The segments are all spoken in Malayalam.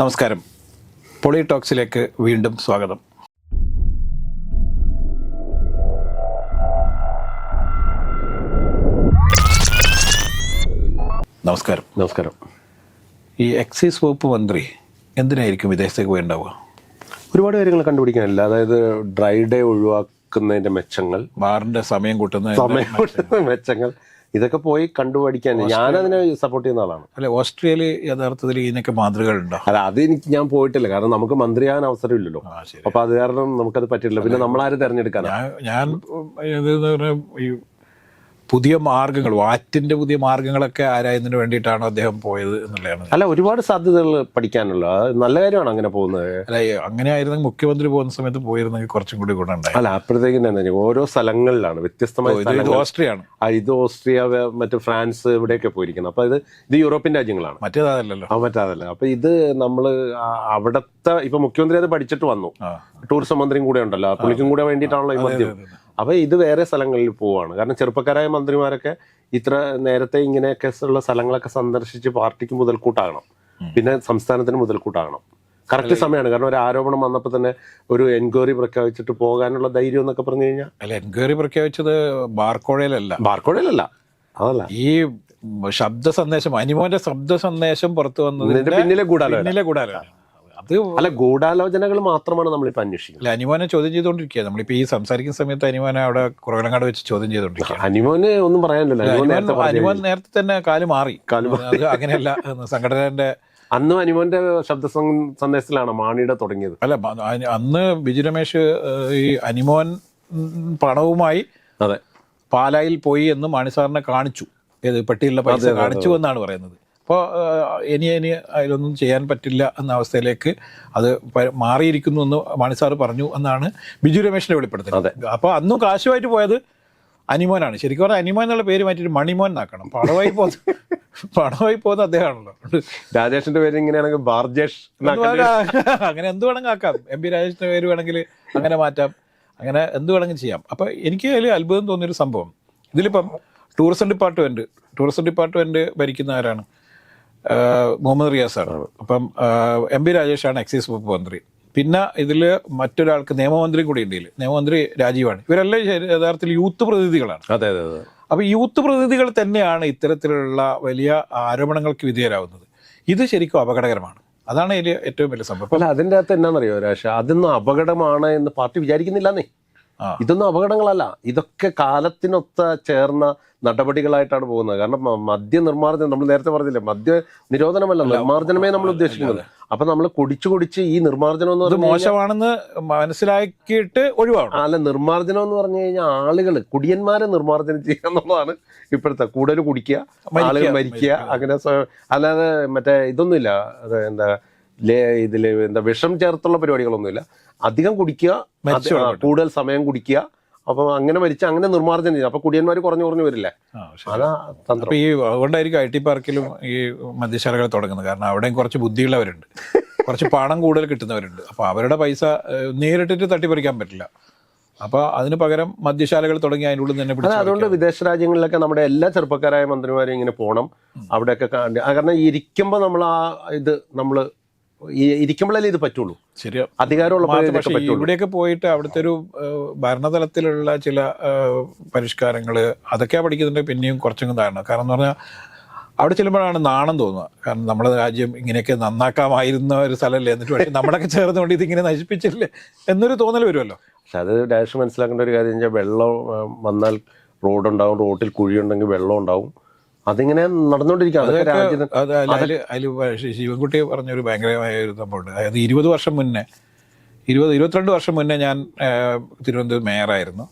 നമസ്കാരം. പൊളി ടോക്സിലേക്ക് വീണ്ടും സ്വാഗതം. നമസ്കാരം. നമസ്കാരം. ഈ എക്സൈസ് വകുപ്പ് മന്ത്രി എന്തിനായിരിക്കും വിദേശത്തേക്ക് പോയിണ്ടാവുക ഒരുപാട് കാര്യങ്ങൾ കണ്ടുപിടിക്കാനില്ല. അതായത് ഡ്രൈ ഡേ ഒഴിവാക്കുന്നതിന്റെ മെച്ചങ്ങൾ ബാറിന്റെ സമയം കൂട്ടുന്ന സമയം കൂട്ടുന്ന മെച്ചങ്ങൾ. ഇതൊക്കെ പോയി കണ്ടുപിടിക്കാൻ ഞാനതിനെ സപ്പോർട്ട് ചെയ്യുന്ന ആളാണ്. അല്ലെ ഓസ്ട്രേലിയ യഥാർത്ഥത്തിൽ ഇതിനൊക്കെ മാതൃകകളുണ്ടോ? അല്ല അത് എനിക്ക് ഞാൻ പോയിട്ടില്ല. കാരണം നമുക്ക് മന്ത്രിയാകാൻ അവസരമില്ലല്ലോ. അപ്പൊ അത് കാരണം നമുക്കത് പറ്റില്ല പിന്നെ നമ്മളാരും തെരഞ്ഞെടുക്കാൻ ഞാൻ ഞാൻ ഈ പുതിയ മാർഗങ്ങൾ വാറ്റിന്റെ പുതിയ മാർഗങ്ങളൊക്കെ ആരായതിനു വേണ്ടിയിട്ടാണ് അദ്ദേഹം പോയത് എന്നുള്ളതാണ്. അല്ല ഒരുപാട് സാധ്യതകൾ പഠിക്കാനുള്ള. നല്ല കാര്യമാണ് അങ്ങനെ പോകുന്നത്. അല്ല അങ്ങനെ ആയിരുന്നെങ്കിൽ മുഖ്യമന്ത്രി പോകുന്ന സമയത്ത് പോയിരുന്നെങ്കിൽ കുറച്ചും കൂടി ഗുണമുണ്ടായി അല്ല അപ്പോഴത്തേക്കും എന്താ ഓരോ സ്ഥലങ്ങളിലാണ് വ്യത്യസ്തമായ ഓസ്ട്രിയാണ് ഇത് ഓസ്ട്രിയ മറ്റേ ഫ്രാൻസ് ഇവിടെയൊക്കെ പോയിരിക്കുന്നത് അപ്പൊ ഇത് ഇത് യൂറോപ്യൻ രാജ്യങ്ങളാണ്. മറ്റേതല്ലോ ആ മറ്റേതല്ല. അപ്പൊ ഇത് നമ്മൾ ആ അവിടത്തെ ഇപ്പൊ മുഖ്യമന്ത്രി അത് പഠിച്ചിട്ട് വന്നു. ടൂറിസം മന്ത്രിയും കൂടെ ഉണ്ടല്ലോ. പുള്ളിക്കും കൂടെ വേണ്ടിയിട്ടാണല്ലോ ഈ മദ്യം. അതെ, അതെ. അപ്പൊ ഇത് വേറെ സ്ഥലങ്ങളിൽ പോവാണ്. കാരണം ചെറുപ്പക്കാരായ മന്ത്രിമാരൊക്കെ ഇത്ര നേരത്തെ ഇങ്ങനെയൊക്കെ ഉള്ള സ്ഥലങ്ങളൊക്കെ സന്ദർശിച്ച് പാർട്ടിക്ക് മുതൽക്കൂട്ടാകണം. പിന്നെ സംസ്ഥാനത്തിന് മുതൽക്കൂട്ടാകണം. കറക്റ്റ് സമയമാണ് കാരണം ഒരു ആരോപണം വന്നപ്പോൾ തന്നെ ഒരു എൻക്വയറി പ്രഖ്യാപിച്ചിട്ട് പോകാനുള്ള ധൈര്യം എന്നൊക്കെ പറഞ്ഞു കഴിഞ്ഞാൽ അല്ല എൻക്വയറി പ്രഖ്യാപിച്ചത് ബാർക്കോഴയിലല്ല. ബാർക്കോഴയിലല്ല. അതല്ല. ഈ ശബ്ദ സന്ദേശം അനിമോന്റെ ശബ്ദ സന്ദേശം പുറത്തു വന്നത് വന്നതിന്റെ പിന്നിലെ ഗൂഢാലോചന. പിന്നിലെ കൂടാലോ അത് അല്ല ഗൂഢാലോചനകൾ മാത്രമാണ് നമ്മളിപ്പോ അന്വേഷിക്കുന്നത്. അല്ല അനിമോനെ ചോദ്യം ചെയ്തുകൊണ്ടിരിക്കുക നമ്മളിപ്പോ ഈ സംസാരിക്കുന്ന സമയത്ത് അനിമോനെ അവിടെ കുറവനങ്ങാട് വെച്ച് ചോദ്യം ചെയ്തുകൊണ്ടിരിക്കുക അനിമോന് ഒന്നും പറയാനില്ലല്ലോ. അനിമോൻ നേരത്തെ അനിമോൻ നേരത്തെ തന്നെ കാൽ മാറി. കാൽ അങ്ങനെയല്ല. സംഘടനന്റെ അന്ന് അനിമോന്റെ ശബ്ദ സന്ദേശത്തിലാണ് മാണിയുടെ തുടങ്ങിയത്? അല്ല അന്ന് ബിജു രമേശ് ഈ അനിമോൻ പണവുമായി അതെ. പാലായിൽ പോയി എന്ന് മാണി സാറിനെ കാണിച്ചു. ഏത് പെട്ടിയുള്ള പൈസ കാണിച്ചു എന്നാണ് പറയുന്നത്. അപ്പോൾ ഇനി ഇനി അതിലൊന്നും ചെയ്യാൻ പറ്റില്ല എന്ന അവസ്ഥയിലേക്ക് അത് മാറിയിരിക്കുന്നു എന്ന് മാണി സാറ് പറഞ്ഞു എന്നാണ് ബിജു രമേശിന്റെ വെളിപ്പെടുത്തൽ അപ്പോൾ അന്നും കാശുമായിട്ട് പോയത് അനിമോനാണ്. ശരിക്കും പറഞ്ഞാൽ അനിമോൻ എന്നുള്ള പേര് മാറ്റിയിട്ട് മണിമോൻ എന്നാക്കണം. പണമായി പോകുന്ന പണമായി പോകുന്ന അദ്ദേഹമാണല്ലോ. രാജേഷിന്റെ പേര് ഇങ്ങനെയാണെങ്കിൽ ബാർജേഷ് അങ്ങനെ എന്ത് വേണമെങ്കിൽ ആക്കാം. എം പി രാജേഷിന്റെ പേര് വേണമെങ്കിൽ അങ്ങനെ മാറ്റാം. അങ്ങനെ എന്ത് വേണമെങ്കിലും ചെയ്യാം. അപ്പൊ എനിക്ക് അതിൽ അത്ഭുതം തോന്നിയൊരു സംഭവം. ഇതിലിപ്പം ടൂറിസം ഡിപ്പാർട്ട്മെന്റ് ടൂറിസം ഡിപ്പാർട്ട്മെന്റ് ഭരിക്കുന്ന ആരാണ്? ആഹ് മുഹമ്മദ് റിയാസ് റിയാസാണ് അപ്പം എം പി രാജേഷാണ് എക്സൈസ് വകുപ്പ് മന്ത്രി. പിന്നെ ഇതിൽ മറ്റൊരാൾക്ക് നിയമമന്ത്രി കൂടി ഉണ്ട് ഇതിൽ നിയമമന്ത്രി രാജീവാണ്. ഇവരെല്ലാം യഥാർത്ഥത്തിൽ യൂത്ത് പ്രതിനിധികളാണ്. അതെ അതെ അതെ. അപ്പോൾ യൂത്ത് പ്രതിനിധികൾ തന്നെയാണ് ഇത്തരത്തിലുള്ള വലിയ ആരോപണങ്ങൾക്ക് വിധേയരാകുന്നത് ഇത് ശരിക്കും അപകടകരമാണ്. അതാണ് ഇതിൽ ഏറ്റവും വലിയ സംഭവം. അല്ല അതിന്റെ അകത്ത് എന്നാണെന്നറിയോ രാഷ അതൊന്നും അപകടമാണ് എന്ന് പാർട്ടി വിചാരിക്കുന്നില്ലെന്നേ. ഇതൊന്നും അപകടങ്ങളല്ല. ഇതൊക്കെ കാലത്തിനൊത്ത ചേർന്ന നടപടികളായിട്ടാണ് പോകുന്നത്. കാരണം മദ്യ നിർമ്മാർജനം നമ്മൾ നേരത്തെ പറഞ്ഞില്ലേ മദ്യ നിരോധനമല്ല നിർമ്മാർജനമേ നമ്മൾ ഉദ്ദേശിക്കുന്നത്. അപ്പൊ നമ്മൾ കുടിച്ചു കുടിച്ച് ഈ നിർമ്മാർജനം എന്ന് പറഞ്ഞാൽ മോശമാണെന്ന് മനസ്സിലാക്കിയിട്ട് ഒഴിവാണ് അല്ല നിർമ്മാർജനം എന്ന് പറഞ്ഞു കഴിഞ്ഞാൽ ആളുകൾ കുടിയന്മാരെ നിർമ്മാർജനം ചെയ്യുക എന്നുള്ളതാണ് ഇപ്പോഴത്തെ. കൂടുതൽ കുടിക്കുക ആളുകൾ മരിക്കുക അങ്ങനെ അല്ലാതെ മറ്റേ ഇതൊന്നുമില്ല. എന്താ ഇതിൽ എന്താ വിഷം ചേർത്തുള്ള പരിപാടികളൊന്നുമില്ല. അധികം കുടിക്കുക കൂടുതൽ സമയം കുടിക്കുക. അപ്പൊ അങ്ങനെ മരിച്ച അങ്ങനെ നിർമ്മാർജനം ചെയ്യും അപ്പൊ കുടിയന്മാർ കുറഞ്ഞു കുറഞ്ഞു വരില്ലേ? അതാ തന്ത്രം. ഈ അതുകൊണ്ടായിരിക്കും ഐ ടി പാർക്കിലും ഈ മദ്യശാലകൾ തുടങ്ങുന്നത്. കാരണം അവിടെയും കുറച്ച് ബുദ്ധിയുള്ളവരുണ്ട്. കുറച്ച് പണം കൂടുതൽ കിട്ടുന്നവരുണ്ട്. അപ്പൊ അവരുടെ പൈസ നേരിട്ടിട്ട് തട്ടിപ്പറിക്കാൻ പറ്റില്ല. അപ്പൊ അതിന് പകരം മദ്യശാലകൾ തുടങ്ങി അതിന്റെ ഉള്ളിൽ തന്നെ അതെ അതുകൊണ്ട് വിദേശ രാജ്യങ്ങളിലൊക്കെ നമ്മുടെ എല്ലാ ചെറുപ്പക്കാരായ മന്ത്രിമാരും ഇങ്ങനെ പോകണം അവിടെയൊക്കെ കാരണം ഇരിക്കുമ്പോൾ നമ്മൾ ആ ഇത് നമ്മൾ ഇരിക്കുമ്പോഴല്ലേ ഇത് പറ്റുള്ളൂ? ശരിയാ. അധികാരമുള്ള ഇവിടെയൊക്കെ പോയിട്ട് അവിടുത്തെ ഒരു ഭരണതലത്തിലുള്ള ചില പരിഷ്കാരങ്ങൾ അതൊക്കെ പഠിക്കുന്നുണ്ട് പിന്നെയും കുറച്ചും കാരണം കാരണം എന്ന് പറഞ്ഞാൽ അവിടെ ചെല്ലുമ്പോഴാണ് നാണം തോന്നുക. കാരണം നമ്മുടെ രാജ്യം ഇങ്ങനെയൊക്കെ നന്നാക്കാമായിരുന്ന ഒരു സ്ഥലമല്ലേ? എന്നിട്ട് പക്ഷേ നമ്മളൊക്കെ ചേർന്നുകൊണ്ട് ഇതിങ്ങനെ നശിപ്പിച്ചില്ലേ? എന്നൊരു തോന്നൽ വരുമല്ലോ? പക്ഷെ അത് ഡയറക്ഷൻ മനസ്സിലാക്കേണ്ട ഒരു കാര്യം വെച്ചാൽ വെള്ളം വന്നാൽ റോഡ് ഉണ്ടാവും റോട്ടിൽ കുഴിയുണ്ടെങ്കിൽ വെള്ളം ഉണ്ടാവും. അതിങ്ങനെ നടന്നുകൊണ്ടിരിക്കുകയാണ്. ശിവൻകുട്ടി പറഞ്ഞൊരു ഭയങ്കരമായ ഒരു സംഭവമുണ്ട്. അതായത് ഇരുപത് വർഷം മുന്നേ ഇരുപത് ഇരുപത്തിരണ്ട് വർഷം മുന്നേ ഞാൻ തിരുവനന്തപുരം മേയറായിരുന്നു.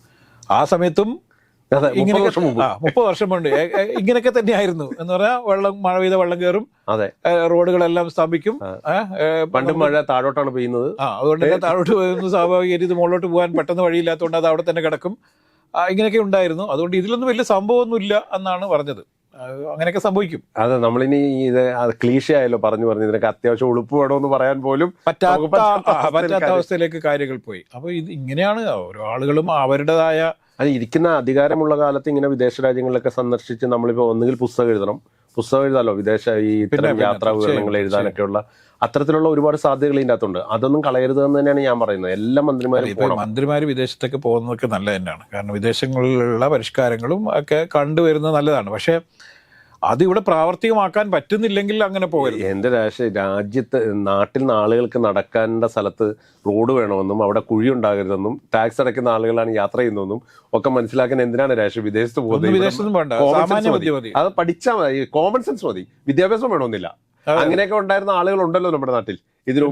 ആ സമയത്തും ഇങ്ങനെയൊക്കെ മുപ്പത് വർഷം ഏ- ഇങ്ങനെയൊക്കെ തന്നെയായിരുന്നു എന്ന് പറഞ്ഞാൽ വെള്ളം മഴ പെയ്ത വെള്ളം കയറും. അതെ. റോഡുകളെല്ലാം സ്ഥാപിക്കും പണ്ട് മഴ താഴോട്ടാണ് പെയ്യുന്നത്. ആ അതുകൊണ്ട് തന്നെ താഴോട്ട് പോയിരുന്നു സ്വാഭാവിക രീതി മുകളിലോട്ട് പോകാൻ പെട്ടെന്ന് വഴിയില്ലാത്തതുകൊണ്ട് അത് അവിടെ തന്നെ കിടക്കും. ഇങ്ങനെയൊക്കെ ഉണ്ടായിരുന്നു. അതുകൊണ്ട് ഇതിലൊന്നും വലിയ സംഭവമൊന്നുമില്ല എന്നാണ് പറഞ്ഞത്. അങ്ങനെയൊക്കെ സംഭവിക്കും. അതെ നമ്മളിനി ഇത് ക്ലീഷ ആയല്ലോ പറഞ്ഞു പറഞ്ഞു ഇതിനൊക്കെ അത്യാവശ്യം ഉളുപ്പ് വേണമെന്ന് പറയാൻ പോലും പറ്റാത്ത പറ്റാത്ത അവസ്ഥയിലേക്ക് കാര്യങ്ങൾ പോയി. അപ്പൊ ഇത് ഇങ്ങനെയാണ് ഓരോ ആളുകളും അവരുടേതായ അത് ഇരിക്കുന്ന അധികാരമുള്ള കാലത്ത് ഇങ്ങനെ വിദേശ രാജ്യങ്ങളിലൊക്കെ സന്ദർശിച്ച് നമ്മളിപ്പോ ഒന്നുകിൽ പുസ്തകം എഴുതണം. പുസ്തകം എഴുതാലോ? വിദേശ ഈ ഇത്തരം യാത്രാ വിവരണങ്ങൾ തീർച്ചയായും, എഴുതാനൊക്കെയുള്ള അത്തരത്തിലുള്ള ഒരുപാട് സാധ്യതകൾ ഇതിന്റെ അകത്തുണ്ട്. അതൊന്നും കളയരുത് എന്ന് തന്നെയാണ് ഞാൻ പറയുന്നത്. എല്ലാ മന്ത്രിമാരും മന്ത്രിമാർ വിദേശത്തൊക്കെ പോകുന്നതൊക്കെ നല്ല തന്നെയാണ്. കാരണം വിദേശങ്ങളിലുള്ള പരിഷ്കാരങ്ങളും ഒക്കെ കണ്ടുവരുന്നത് നല്ലതാണ്. പക്ഷേ അത് ഇവിടെ പ്രാവർത്തികമാക്കാൻ പറ്റുന്നില്ലെങ്കിൽ അങ്ങനെ പോകരുത്. എന്റെ രാഷ്ട്രീയ രാജ്യത്ത് നാട്ടിൽ നിന്ന് ആളുകൾക്ക് നടക്കേണ്ട സ്ഥലത്ത് റോഡ് വേണമെന്നും അവിടെ കുഴി ഉണ്ടാകരുതെന്നും ടാക്സ് അടയ്ക്കുന്ന ആളുകളാണ് യാത്ര ചെയ്യുന്നതെന്നും ഒക്കെ മനസ്സിലാക്കാൻ എന്തിനാണ് രാഷ്ട്രീയം വിദേശത്ത് പോകുന്നത്? അത് പഠിച്ചാൽ മതി. കോമൺ സെൻസ് മതി. വിദ്യാഭ്യാസം വേണമെന്നില്ല. അങ്ങനെയൊക്കെ ഉണ്ടായിരുന്ന ആളുകളുണ്ടല്ലോ നമ്മുടെ നാട്ടിൽ. ഇതിനു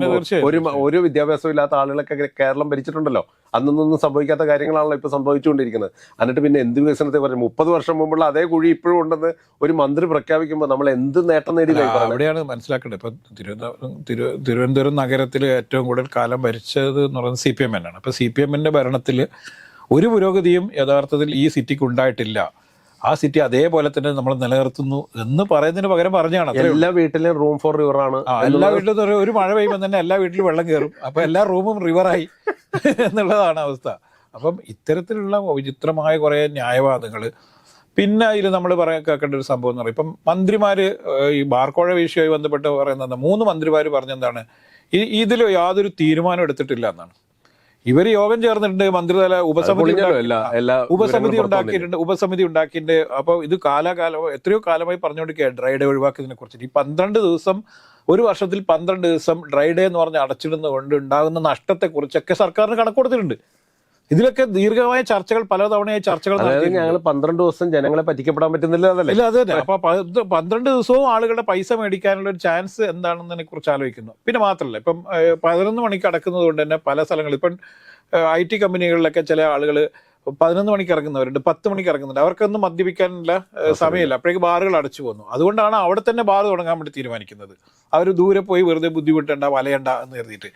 ഒരു ഒരു വിദ്യാഭ്യാസം ഇല്ലാത്ത ആളുകളൊക്കെ കേരളം ഭരിച്ചിട്ടുണ്ടല്ലോ. അന്നൊന്നും സംഭവിക്കാത്ത കാര്യങ്ങളാണല്ലോ ഇപ്പൊ സംഭവിച്ചുകൊണ്ടിരിക്കുന്നത്. എന്നിട്ട് പിന്നെ എന്ത് വികസനത്തെ പറഞ്ഞു മുപ്പത് വർഷം മുമ്പുള്ള അതേ കുഴി ഇപ്പോഴും ഉണ്ടെന്ന് ഒരു മന്ത്രി പ്രഖ്യാപിക്കുമ്പോൾ നമ്മൾ എന്ത് നേട്ടം നേടി അവിടെയാണ് മനസ്സിലാക്കേണ്ടത്. ഇപ്പൊ തിരുവനന്തപുരം തിരുവനന്തപുരം നഗരത്തിൽ ഏറ്റവും കൂടുതൽ കാലം ഭരിച്ചത് എന്ന് പറയുന്നത് സി പി എം ആണ് അപ്പൊ സി പി എമ്മിന്റെ ഭരണത്തിൽ ഒരു പുരോഗതിയും യഥാർത്ഥത്തിൽ ഈ സിറ്റിക്ക് ഉണ്ടായിട്ടില്ല. ആ സിറ്റി അതേപോലെ തന്നെ നമ്മൾ നിലനിർത്തുന്നു എന്ന് പറയുന്നതിന് പകരം പറഞ്ഞാണ് എല്ലാ വീട്ടിലും റൂം ഫോർ റിവർ ആണ് എല്ലാ വീട്ടിലും ഒരു- മഴ പെയ്യുമ്പോൾ തന്നെ എല്ലാ വീട്ടിലും വെള്ളം കയറും അപ്പൊ എല്ലാ റൂമും റിവറായി എന്നുള്ളതാണ് അവസ്ഥ. അപ്പം ഇത്തരത്തിലുള്ള വിചിത്രമായ കുറെ ന്യായവാദങ്ങൾ പിന്നെ ഇതിൽ നമ്മൾ പറയാൻ കേൾക്കേണ്ട ഒരു സംഭവം എന്ന് പറയും. ഇപ്പം മന്ത്രിമാർ ഈ ബാർക്കോഴ വിഷയവുമായി ബന്ധപ്പെട്ട് പറയുന്നത് മൂന്ന് മന്ത്രിമാർ പറഞ്ഞെന്താണ് ഇതിൽ യാതൊരു തീരുമാനം എടുത്തിട്ടില്ല എന്നാണ്. ഇവർ യോഗം ചേർന്നിട്ടുണ്ട് മന്ത്രിതല ഉപസമിതി ഉപസമിതി ഉണ്ടാക്കിയിട്ടുണ്ട് ഉപസമിതി ഉണ്ടാക്കിയിട്ടുണ്ട്. അപ്പോൾ ഇത് കാലാകാലം എത്രയോ കാലമായി പറഞ്ഞുകൊണ്ടിരിക്കുക ഡ്രൈ ഡേ ഒഴിവാക്കിയതിനെ കുറിച്ചിട്ട് ഈ പന്ത്രണ്ട് ദിവസം ഒരു വർഷത്തിൽ പന്ത്രണ്ട് ദിവസം ഡ്രൈ ഡേ എന്ന് പറഞ്ഞ് അടച്ചിടുന്നത് കൊണ്ട് ഉണ്ടാകുന്ന നഷ്ടത്തെ കുറിച്ചൊക്കെ സർക്കാരിന് കണക്ക് കൊടുത്തിട്ടുണ്ട്. ഇതിലൊക്കെ ദീർഘമായ ചർച്ചകൾ പലതവണയായി ചർച്ചകൾ അതായത് ഞങ്ങൾ പന്ത്രണ്ട് ദിവസം ജനങ്ങളെ പറ്റിക്കപ്പെടാൻ പറ്റുന്നില്ല അതല്ലേ ഇല്ല അത് തന്നെ. അപ്പൊ പന്ത്രണ്ട് ദിവസവും ആളുകളുടെ പൈസ മേടിക്കാനുള്ള ഒരു ചാൻസ് എന്താണെന്നതിനെ കുറിച്ച് ആലോചിക്കുന്നു. പിന്നെ മാത്രമല്ല ഇപ്പം പതിനൊന്ന് മണിക്ക് അടക്കുന്നത് കൊണ്ട് തന്നെ പല സ്ഥലങ്ങളിൽ ഇപ്പം ഐ ടി കമ്പനികളിലൊക്കെ ചില ആളുകൾ പതിനൊന്ന് മണിക്ക് ഇറങ്ങുന്നവരുണ്ട് പത്ത് മണിക്ക് ഇറങ്ങുന്നുണ്ട്. അവർക്കൊന്നും മദ്യപിക്കാനുള്ള സമയമില്ല. അപ്പോഴേക്ക് ബാറുകൾ അടച്ചു പോകുന്നു അതുകൊണ്ടാണ് അവിടെ തന്നെ ബാർ തുടങ്ങാൻ വേണ്ടി തീരുമാനിക്കുന്നത്. അവർ ദൂരെ പോയി വെറുതെ ബുദ്ധിമുട്ടേണ്ട വലയണ്ട എന്ന് കരുതിയിട്ട്.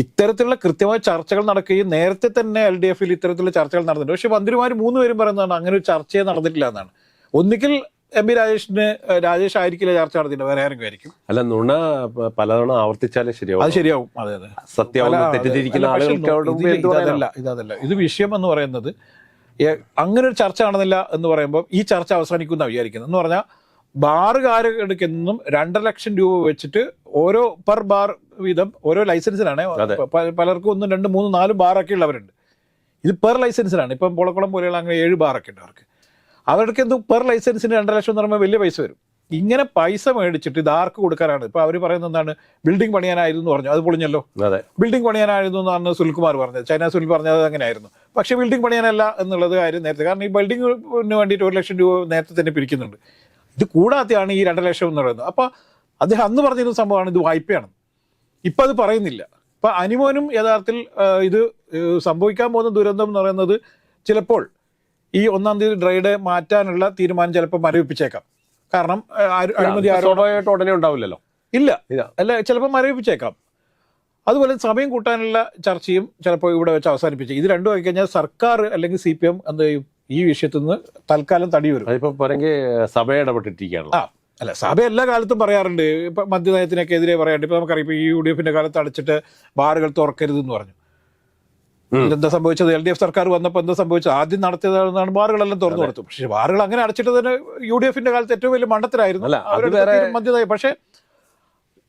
ഇത്തരത്തിലുള്ള കൃത്യമായ ചർച്ചകൾ നടക്കുകയും നേരത്തെ തന്നെ എൽ ഡി എഫിൽ ഇത്തരത്തിലുള്ള ചർച്ചകൾ നടന്നിട്ടുണ്ട്. പക്ഷെ മന്ത്രിമാർ മൂന്ന് പേരും പറയുന്നതാണ് അങ്ങനെ ഒരു ചർച്ചയെ നടന്നിട്ടില്ല എന്നാണ്. ഒന്നുകിൽ എം പി രാജേഷിന് രാജേഷ് ആയിരിക്കില്ല ചർച്ച നടത്തിയിട്ട് വേറെ ആരെങ്കിലും ആയിരിക്കും. അല്ല നുണ പലതവണ ആവർത്തിച്ചാലേ ശരിയാവും അത് ശരിയാവും. അതെ അതെ. അതെ. തെറ്റിദ്ധരിക്കുന്ന അല്ല, പക്ഷേ ആളുകൾക്ക് അവിടെ മുമ്പ് ഇതിൽ എന്ത് പറയാനാ? ഇതല്ല ഇത് വിഷയം എന്ന് പറയുന്നത് അങ്ങനെ ഒരു ചർച്ച നടന്നില്ല എന്ന് പറയുമ്പോൾ ഈ ചർച്ച അവസാനിക്കുന്ന വിചാരിക്കുന്നത്. എന്ന് പറഞ്ഞാൽ ബാറുകാരെടുക്കുന്നതും രണ്ടര ലക്ഷം രൂപ വെച്ചിട്ട് ഓരോ പെർ ബാർ വീതം ഓരോ ലൈസൻസിനാണ് പലർക്കും ഒന്നും രണ്ട് മൂന്ന് നാലും ബാറൊക്കെ ഉള്ളവരുണ്ട്. ഇത് പെർ ലൈസൻസിനാണ് ഇപ്പം പുളക്കുളം പോലെയുള്ള അങ്ങനെ ഏഴ് ബാറൊക്കെ ഉണ്ട് അവർക്ക്. അവർക്ക് എന്തോ പെർ ലൈസൻസിന് രണ്ടര ലക്ഷം എന്ന് പറയുമ്പോൾ വലിയ പൈസ വരും. ഇങ്ങനെ പൈസ മേടിച്ചിട്ട് ഇത് ആർക്ക് കൊടുക്കാനാണ്? ഇപ്പൊ അവർ പറയുന്നത് എന്താണ്? ബിൽഡിംഗ് പണിയാനായിരുന്നു പറഞ്ഞു. അത് പൊളിഞ്ഞല്ലോ. അതെ. ബിൽഡിംഗ് പണിയാനായിരുന്നു എന്നാണ് സുൽകുമാർ പറഞ്ഞത്. ചൈന സുനിൽ പറഞ്ഞത് അങ്ങനെയായിരുന്നു. പക്ഷേ ബിൽഡിംഗ് പണിയാനല്ല എന്നുള്ളത് കാര്യം നേരത്തെ. കാരണം ഈ ബിൽഡിംഗിന് വേണ്ടിയിട്ട് ഒരു ലക്ഷം രൂപ നേരത്തെ തന്നെ പിരിക്കുന്നുണ്ട്. ഇത് കൂടാതെയാണ് ഈ രണ്ടര ലക്ഷം എന്ന് പറയുന്നത്. അപ്പോൾ അദ്ദേഹം അന്ന് പറഞ്ഞിരുന്ന സംഭവമാണ് ഇത് വായ്പയാണ്. ഇപ്പൊ അത് പറയുന്നില്ല. ഇപ്പൊ അനിമോനും യഥാർത്ഥത്തിൽ ഇത് സംഭവിക്കാൻ പോകുന്ന ദുരന്തം എന്ന് പറയുന്നത് ചിലപ്പോൾ ഈ ഒന്നാം തീയതി ഡ്രൈഡേ മാറ്റാനുള്ള തീരുമാനം ചിലപ്പോൾ മരവിപ്പിച്ചേക്കാം. കാരണം അനുമതി ഉടനെ ഉണ്ടാവില്ലല്ലോ. ഇല്ല. അല്ല ചിലപ്പോൾ മരവിപ്പിച്ചേക്കാം. അതുപോലെ സമയം കൂട്ടാനുള്ള ചർച്ചയും ചിലപ്പോൾ ഇവിടെ വെച്ച് അവസാനിപ്പിച്ചു. ഇത് രണ്ടും ആയിക്കഴിഞ്ഞാൽ സർക്കാർ അല്ലെങ്കിൽ സി പി എം എന്ത് ചെയ്യും? ഈ വിഷയത്തിൽ നിന്ന് തൽക്കാലം തടി വരും അതിപ്പോ സഭ ഇടപെട്ടിരിക്കുകയാണല്ലോ അല്ല സഭ എല്ലാ കാലത്തും പറയാറുണ്ട്. ഇപ്പം മദ്യനയത്തിനൊക്കെ എതിരെ പറയാറുണ്ട്. ഇപ്പം നമുക്കറിയാം ഇപ്പം ഈ യു ഡി എഫിന്റെ കാലത്ത് അടച്ചിട്ട് ബാറുകൾ തുറക്കരുത് എന്ന് പറഞ്ഞു ഇതെന്താ എന്താ സംഭവിച്ചത്? എൽ ഡി എഫ് സർക്കാർ വന്നപ്പോൾ എന്താ സംഭവിച്ചത്? ആദ്യം നടത്തിയതാണ് ബാറുകളെല്ലാം തുറന്നു കൊടുത്തു പക്ഷേ ബാറുകൾ അങ്ങനെ അടച്ചിട്ട് തന്നെ യു ഡി എഫിന്റെ കാലത്ത് ഏറ്റവും വലിയ വേറെ- മദ്യനയം. പക്ഷേ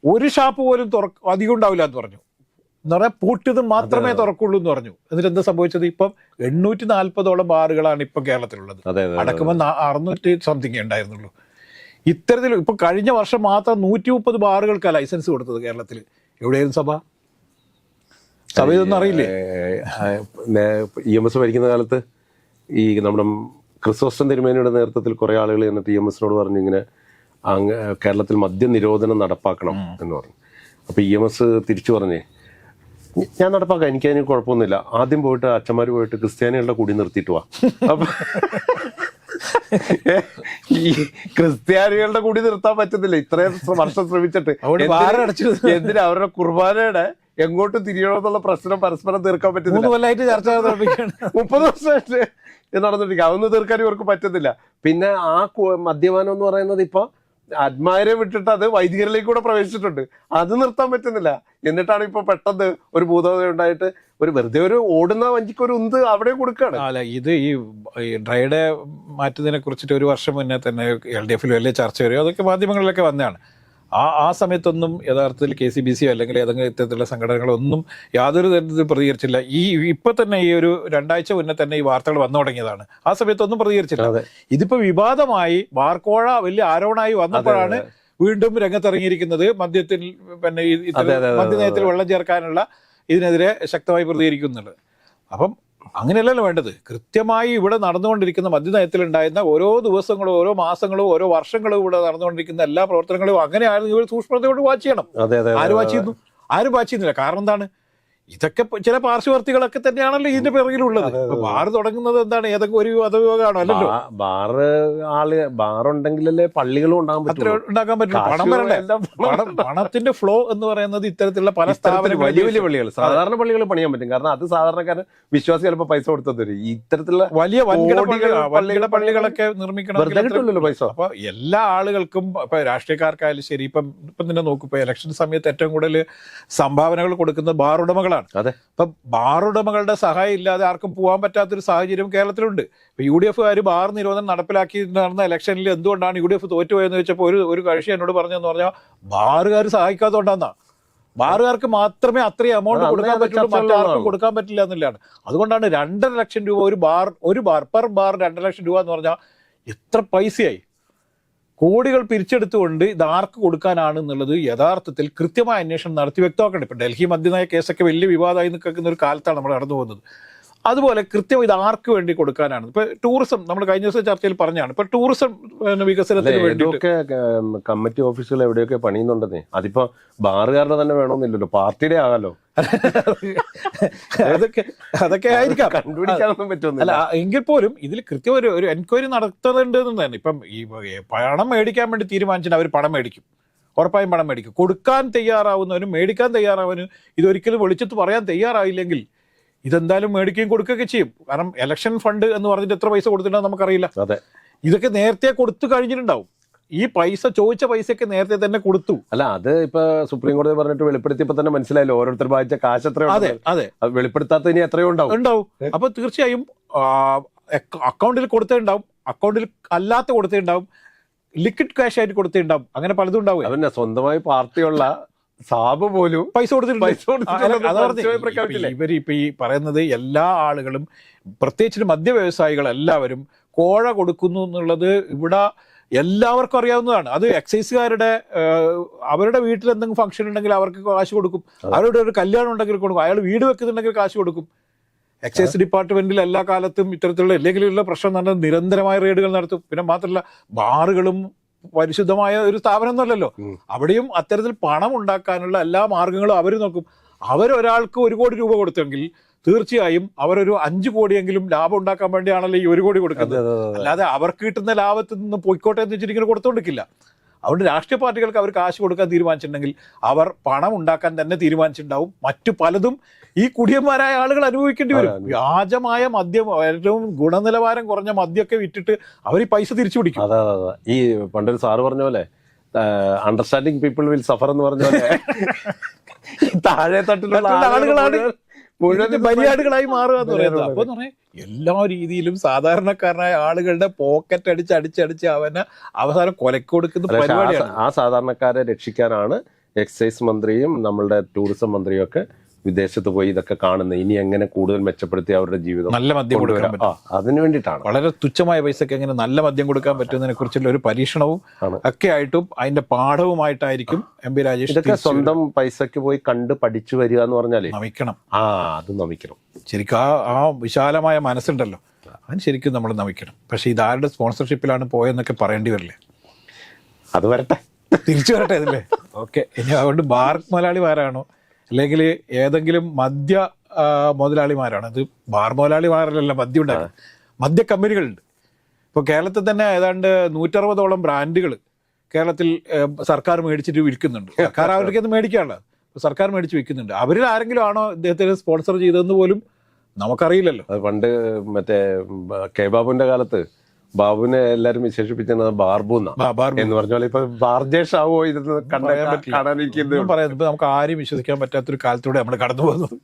ഒരു ഷാപ്പ് പോലും തുറക്ക അധികം ഉണ്ടാവില്ല എന്ന് പറഞ്ഞു. എന്ന് പറഞ്ഞാൽ പൂട്ടിയത് മാത്രമേ തുറക്കുള്ളൂ എന്ന് പറഞ്ഞു. എന്നിട്ട് എന്താ സംഭവിച്ചത്? ഇപ്പം എണ്ണൂറ്റി നാൽപ്പതോളം ബാറുകളാണ് ഇപ്പം കേരളത്തിലുള്ളത്. അടക്കുമ്പോൾ അറുന്നൂറ്റി സംതിങ് ഉണ്ടായിരുന്നുള്ളൂ. ഇത്തരത്തിൽ ഇപ്പൊ കഴിഞ്ഞ വർഷം മാത്രം നൂറ്റി മുപ്പത് ബാറുകൾക്കാണ് ലൈസൻസ് കൊടുത്തത് കേരളത്തിൽ എവിടെയായിരുന്നു സഭ? സഭ ഇതൊന്നും അറിയില്ലേ? ഇ എം എസ് ഭരിക്കുന്ന കാലത്ത് ഈ നമ്മുടെ ക്രിസോസ്റ്റൻ തിരുമേനിയുടെ നേതൃത്വത്തിൽ കുറെ ആളുകൾ എന്നിട്ട് ഇ എം എസിനോട് പറഞ്ഞു ഇങ്ങനെ അങ്ങ് കേരളത്തിൽ മദ്യ നിരോധനം നടപ്പാക്കണം എന്ന് പറഞ്ഞു. അപ്പൊ ഇ എം എസ് തിരിച്ചു പറഞ്ഞേ "ഞ- ഞാൻ നടപ്പാക്കാം എനിക്കതിന് കുഴപ്പമൊന്നുമില്ല. ആദ്യം പോയിട്ട് അച്ഛന്മാർ പോയിട്ട് ക്രിസ്ത്യാനികളുടെ കൂടി നിർത്തിയിട്ട് വാ. അപ്പൊ ഈ ക്രിസ്ത്യാനികളുടെ കൂടി നിർത്താൻ പറ്റത്തില്ല. ഇത്രയും വർഷം ശ്രമിച്ചിട്ട്. എന്തിനാ അവരുടെ കുർബാനയുടെ എങ്ങോട്ട് തിരിയണമെന്നുള്ള പ്രശ്നം പരസ്പരം തീർക്കാൻ പറ്റുന്നില്ല ചർച്ച. മുപ്പത് വർഷമായിട്ട് നടന്നിട്ടില്ല അതൊന്നും തീർക്കാൻ ഇവർക്ക് പറ്റത്തില്ല. പിന്നെ ആ മദ്യപാനം എന്ന് പറയുന്നത് ഇപ്പൊ അഡ്മാരെ വിട്ടിട്ട് അത് വൈദികരിലേക്ക് കൂടെ പ്രവേശിച്ചിട്ടുണ്ട്. അത് നിർത്താൻ പറ്റുന്നില്ല. എന്നിട്ടാണ് ഇപ്പൊ പെട്ടെന്ന് ഒരു ഭൂതോദയം ഉണ്ടായിട്ട് ഒരു വെറുതെ ഒരു ഓടുന്ന വഞ്ചിക്ക് ഒരു ഉന്ത് അവിടെ കൊടുക്കുകയാണ്. അല്ല ഇത് ഈ ഡ്രൈഡേ മാറ്റുന്നതിനെ കുറിച്ചിട്ട് ഒരു വർഷം മുന്നേ തന്നെ എൽ ഡി എഫിൽ വലിയ ചർച്ച വരും. അതൊക്കെ മാധ്യമങ്ങളിലൊക്കെ വന്നതാണ്. ആ ആ സമയത്തൊന്നും യഥാർത്ഥത്തിൽ കെ സി ബി സി അല്ലെങ്കിൽ ഏതെങ്കിലും ഇത്തരത്തിലുള്ള സംഘടനകളൊന്നും യാതൊരു തരത്തിൽ പ്രതികരിച്ചില്ല. ഈ ഇപ്പൊ തന്നെ ഈ ഒരു രണ്ടാഴ്ച മുന്നേ തന്നെ ഈ വാർത്തകൾ വന്നു തുടങ്ങിയതാണ്. ആ സമയത്തൊന്നും പ്രതികരിച്ചില്ല. ഇതിപ്പോൾ ഇതിപ്പോ വിവാദമായി വാർക്കോഴ വലിയ ആരോപണമായി വന്നപ്പോഴാണ് വീണ്ടും രംഗത്തിറങ്ങിയിരിക്കുന്നത്. മദ്യത്തിൽ പിന്നെ മദ്യനയത്തിൽ വെള്ളം ചേർക്കാനുള്ള ഇതിനെതിരെ ശക്തമായി പ്രതികരിക്കുന്നുള്ളത് അപ്പം അങ്ങനെയല്ലല്ലോ വേണ്ടത്. കൃത്യമായി ഇവിടെ നടന്നുകൊണ്ടിരിക്കുന്ന മദ്യനയത്തിൽ ഉണ്ടായിരുന്ന ഓരോ ദിവസങ്ങളും ഓരോ മാസങ്ങളും ഓരോ വർഷങ്ങളും ഇവിടെ നടന്നുകൊണ്ടിരിക്കുന്ന എല്ലാ പ്രവർത്തനങ്ങളും അങ്ങനെയായിരുന്നു. ഇവർ സൂക്ഷ്മതയോട് വാച്ച് ചെയ്യണം. ആര് വാച്ച് ചെയ്യുന്നു? ആര് വാച്ച് ചെയ്യുന്നില്ല. കാരണം എന്താണ്? ഇതൊക്കെ ചില പാർശ്വവർത്തികളൊക്കെ തന്നെയാണല്ലോ ഇതിന്റെ പിറകിലുള്ളത്. ബാർ തുടങ്ങുന്നത് എന്താണ്? ഏതൊക്കെ ഒരു മതവിഭാഗമാണോ അല്ലല്ലോ. ബാർ ആൾ ബാറുണ്ടെങ്കിലല്ലേ പള്ളികളും ഉണ്ടാകാൻ പറ്റും ഉണ്ടാക്കാൻ പറ്റും കാശ് പണം വരണ്ടേ? പണം പണത്തിന്റെ ഫ്ലോ എന്ന് പറയുന്നത് ഇത്തരത്തിലുള്ള പല സ്ഥാപനം വലിയ വലിയ പള്ളികൾ. സാധാരണ പള്ളികൾ പണിയാൻ പറ്റും. കാരണം അത് സാധാരണക്കാരൻ വിശ്വാസി ചിലപ്പോൾ പൈസ കൊടുത്തത് തരും ഇത്തരത്തിലുള്ള വലിയ വൻകിട വൻകിട പള്ളികളൊക്കെ നിർമ്മിക്കണം പൈസ. അപ്പൊ എല്ലാ ആളുകൾക്കും ഇപ്പൊ രാഷ്ട്രീയക്കാർക്കായാലും ശരി ഇപ്പം ഇപ്പം തന്നെ നോക്കും ഇപ്പൊ ഇലക്ഷൻ സമയത്ത് ഏറ്റവും കൂടുതൽ സംഭാവനകൾ കൊടുക്കുന്ന ബാർ ഉടമകളാണ്. അതെ. ബാറുടമകളുടെ സഹായം ഇല്ലാതെ ആർക്കും പോകാൻ പറ്റാത്തൊരു സാഹചര്യം കേരളത്തിലുണ്ട്. ഇപ്പൊ യു ഡി എഫുകാർ ബാർ നിരോധനം നടപ്പിലാക്കി നടന്ന ഇലക്ഷനിൽ എന്തുകൊണ്ടാണ് യു ഡി എഫ് തോറ്റുപോയെന്ന് വെച്ചപ്പോൾ ഒരു ഒരു കക്ഷി എന്നോട് പറഞ്ഞെന്ന് പറഞ്ഞാൽ ബാറുകാർ സഹായിക്കാത്തതുകൊണ്ടാണ് ബാറുകാർക്ക് മാത്രമേ അത്രയും എമൗണ്ട് കൊടുക്കാൻ പറ്റുള്ളൂ. മറ്റാർക്കും കൊടുക്കാൻ പറ്റില്ല എന്നുള്ളതാണ്. അതുകൊണ്ടാണ് രണ്ടര ലക്ഷം രൂപ ഒരു ബാർ ഒരു ബാർ പെർ ബാർ രണ്ടര ലക്ഷം രൂപ എന്ന് പറഞ്ഞാൽ എത്ര പൈസയായി? കോടികൾ പിരിച്ചെടുത്തുകൊണ്ട് ഇത് ആർക്ക് കൊടുക്കാനാണ് എന്നുള്ളത് യഥാർത്ഥത്തിൽ കൃത്യമായ അന്വേഷണം നടത്തി വ്യക്തമാക്കേണ്ടത് ഇപ്പം ഡൽഹി മദ്യനയ കേസൊക്കെ വലിയ വിവാദമായി നിൽക്കുന്ന ഒരു കാലത്താണ് നമ്മൾ നടന്നു പോകുന്നത് അതുപോലെ കൃത്യം ഇത് ആർക്ക് വേണ്ടി കൊടുക്കാനാണ്? ഇപ്പൊ ടൂറിസം നമ്മൾ കഴിഞ്ഞ ദിവസം ചർച്ചയിൽ പറഞ്ഞാണ് ഇപ്പൊ ടൂറിസം വികസനത്തിന് വേണ്ടി ഇതൊക്കെ കമ്മിറ്റി ഓഫീസുകൾ എവിടെയൊക്കെ പണിയുന്നുണ്ടെന്നേ. അതിപ്പോ ബാറുകാരുടെ തന്നെ വേണമെന്നില്ലല്ലോ പാർട്ടിയുടെ ആകാലോ. അതൊക്കെ അതൊക്കെ ആയിരിക്കാം. കണ്ടുപിടിക്കാനൊന്നും പറ്റുന്നില്ല. അല്ല എങ്കിൽ പോലും ഇതിൽ കൃത്യം ഒരു ഒരു എൻക്വയറി നടത്തുന്നുണ്ട് എന്ന് തന്നെ. ഇപ്പം ഈ പണം മേടിക്കാൻ വേണ്ടി തീരുമാനിച്ചാൽ അവർ പണം മേടിക്കും. ഉറപ്പായും പണം മേടിക്കും. കൊടുക്കാൻ തയ്യാറാവുന്നവനും മേടിക്കാൻ തയ്യാറാവുന്നവനും ഇതൊരിക്കലും വിളിച്ചിട്ട് പറയാൻ തയ്യാറായില്ലെങ്കിൽ ഇതെന്തായാലും മേടിക്കുകയും കൊടുക്കുകയൊക്കെ ചെയ്യും. കാരണം ഇലക്ഷൻ ഫണ്ട് എന്ന് പറഞ്ഞിട്ട് എത്ര പൈസ കൊടുത്തിട്ടുണ്ടെന്ന് നമുക്കറിയില്ല. അതെ. ഇതൊക്കെ നേരത്തെ കൊടുത്തു കഴിഞ്ഞിട്ടുണ്ടാവും. ഈ പൈസ ചോദിച്ച പൈസയൊക്കെ നേരത്തെ തന്നെ കൊടുത്തു. അല്ല അത് ഇപ്പൊ സുപ്രീം കോടതി പറഞ്ഞിട്ട് വെളിപ്പെടുത്തിയപ്പോ തന്നെ മനസ്സിലായല്ലോ ഓരോരുത്തർ വായിച്ച കാശ് എത്ര അതെ അതെ. വെളിപ്പെടുത്താത്ത ഇനി എത്രയോ ഉണ്ടാവും. ഉണ്ടാവും. അപ്പൊ തീർച്ചയായും അക്കൗണ്ടിൽ കൊടുത്തിട്ടുണ്ടാവും അക്കൗണ്ടിൽ അല്ലാത്ത കൊടുത്തിട്ടുണ്ടാവും ലിക്വിഡ് ക്യാഷ് ആയിട്ട് കൊടുത്തിട്ടുണ്ടാവും അങ്ങനെ പലതും ഉണ്ടാവും അതന്നെ സ്വന്തമായി പാർട്ടിയുള്ള സാബ് പോലും പൈസ കൊടുത്തിട്ടുണ്ട് ഇവർ ഇപ്പൊ? ഈ പറയുന്നത് എല്ലാ ആളുകളും പ്രത്യേകിച്ച് മദ്യ വ്യവസായികൾ എല്ലാവരും കോഴ കൊടുക്കുന്നു എന്നുള്ളത് ഇവിടെ എല്ലാവർക്കും അറിയാവുന്നതാണ്. അത് എക്സൈസുകാരുടെ അവരുടെ വീട്ടിൽ എന്തെങ്കിലും ഫംഗ്ഷൻ ഉണ്ടെങ്കിൽ അവർക്ക് കാശ് കൊടുക്കും. അവരുടെ ഒരു കല്യാണം ഉണ്ടെങ്കിൽ കൊടുക്കും. അയാൾ വീട് വെക്കുന്നുണ്ടെങ്കിൽ കാശ് കൊടുക്കും. എക്സൈസ് ഡിപ്പാർട്ട്മെന്റിൽ എല്ലാ കാലത്തും ഇത്തരത്തിലുള്ള ഇല്ലെങ്കിലുള്ള പ്രശ്നം നടന്ന നിരന്തരമായ റെയ്ഡുകൾ നടത്തും. പിന്നെ മാത്രമല്ല ബാറുകളും പരിശുദ്ധമായ ഒരു സ്ഥാപനമൊന്നുമല്ലല്ലോ. എന്നല്ലല്ലോ അവിടെയും അത്തരത്തിൽ പണം ഉണ്ടാക്കാനുള്ള എല്ലാ മാർഗങ്ങളും അവർ നോക്കും. അവരൊരാൾക്ക് ഒരു കോടി രൂപ കൊടുത്തെങ്കിൽ തീർച്ചയായും അവരൊരു അഞ്ചു കോടിയെങ്കിലും ലാഭം ഉണ്ടാക്കാൻ വേണ്ടിയാണല്ലോ ഈ ഒരു കോടി കൊടുക്കുന്നത്. അല്ലാതെ അവർക്ക് കിട്ടുന്ന ലാഭത്തിൽ നിന്ന് പൊയ്ക്കോട്ടെ എന്ന് വെച്ചിട്ട് ഇങ്ങനെ കൊടുത്തോണ്ടിരിക്കില്ല. അതുകൊണ്ട് രാഷ്ട്രീയ പാർട്ടികൾക്ക് അവർ കാശ് കൊടുക്കാൻ തീരുമാനിച്ചിട്ടുണ്ടെങ്കിൽ അവർ പണം ഉണ്ടാക്കാൻ തന്നെ തീരുമാനിച്ചിട്ടുണ്ടാവും. മറ്റു പലതും ഈ കുടിയന്മാരായ ആളുകൾ അനുഭവിക്കേണ്ടി വരും. വ്യാജമായ മദ്യം ഏറ്റവും ഗുണനിലവാരം കുറഞ്ഞ മദ്യമൊക്കെ വിറ്റിട്ട് അവർ ഈ പൈസ തിരിച്ചു പിടിക്കും. അതെ അതെ അതെ. ഈ പണ്ടൊരു സാറ് പറഞ്ഞ പോലെ അണ്ടർസ്റ്റാൻഡിങ് പീപ്പിൾ വിൽ സഫർ എന്ന് പറഞ്ഞ പോലെ താഴെ തട്ടിലുള്ള ആളുകളാണ് മുഴുവൻ- ബലിയാടുകളായി മാറുക എന്ന് പറയുന്നത് അപ്പൊ എല്ലാ രീതിയിലും സാധാരണക്കാരനായ ആളുകളുടെ പോക്കറ്റ് അടിച്ച് അടിച്ചടിച്ച് അവനെ അവസാനം കൊലക്കൊടുക്കുന്ന പരിപാടിയാണ്. ആ സാധാരണക്കാരെ രക്ഷിക്കാനാണ് എക്സൈസ് മന്ത്രിയും നമ്മളുടെ ടൂറിസം മന്ത്രിയും ഒക്കെ വിദേശത്ത് പോയി ഇതൊക്കെ കാണുന്നത് ഇനി എങ്ങനെ കൂടുതൽ മെച്ചപ്പെടുത്തി അവരുടെ ജീവിതം നല്ല മദ്യം കൊടുക്കാൻ. പറ്റും. അതിനു വേണ്ടിയിട്ടാണ്. വളരെ തുച്ഛമായ പൈസക്ക് എങ്ങനെ നല്ല മദ്യം കൊടുക്കാൻ പറ്റുന്നതിനെ കുറിച്ചുള്ള ഒരു പരീക്ഷണവും ഒക്കെ ആയിട്ടും അതിന്റെ പാഠവുമായിട്ടായിരിക്കും എം പി രാജേഷ് ഇതൊക്കെ സ്വന്തം പൈസക്ക് പോയി കണ്ട് പഠിച്ചു വരിക എന്ന് പറഞ്ഞാലേ? നമിക്കണം. ആ അത് നമിക്കണം. ശരിക്കും ആ ആ വിശാലമായ മനസ്സുണ്ടല്ലോ. അതിന് ശരിക്കും നമ്മൾ നമിക്കണം. പക്ഷെ ഇതാരുടെ സ്പോൺസർഷിപ്പിലാണ് പോയെന്നൊക്കെ പറയേണ്ടി വരില്ലേ? അത് വരട്ടെ. തിരിച്ചു വരട്ടെ അതില്ലേ ഓക്കെ. ഇനി അതുകൊണ്ട് ബാർ മുതലാളിമാരാണോ അല്ലെങ്കിൽ ഏതെങ്കിലും മദ്യ മുതലാളിമാരാണ്. ഇത് ബാർ മുതലാളിമാരല്ല മദ്യം ഉണ്ടാക്കുന്നത് മദ്യ കമ്പനികളുണ്ട്. ഇപ്പോൾ കേരളത്തിൽ തന്നെ ഏതാണ്ട് നൂറ്ററുപതോളം ബ്രാൻഡുകൾ കേരളത്തിൽ സർക്കാർ മേടിച്ചിട്ട് വിൽക്കുന്നുണ്ട്. സർക്കാർ അവർക്ക് അത് മേടിക്കാനുള്ള. സർക്കാർ മേടിച്ച് വിൽക്കുന്നുണ്ട്. അവരിൽ ആരെങ്കിലും ആണോ ഇദ്ദേഹത്തിന് സ്പോൺസർ ചെയ്തതെന്ന് പോലും നമുക്കറിയില്ലല്ലോ. പണ്ട് മറ്റേ കെ ബാബുവിന്റെ കാലത്ത് ബാബുവിനെ എല്ലാരും വിശേഷിപ്പിച്ചത് ബാർബു എന്നാ എന്ന് പറഞ്ഞ പോലെ ഇപ്പൊ ബാർജേഷ് ആവോ ഇതെന്ന് കണ്ടാൻ പറ്റില്ല. പറയാൻ നമുക്ക് ആരെയും വിശ്വസിക്കാൻ പറ്റാത്തൊരു കാലത്തൂടെ നമ്മൾ കടന്നു പോകുന്നത്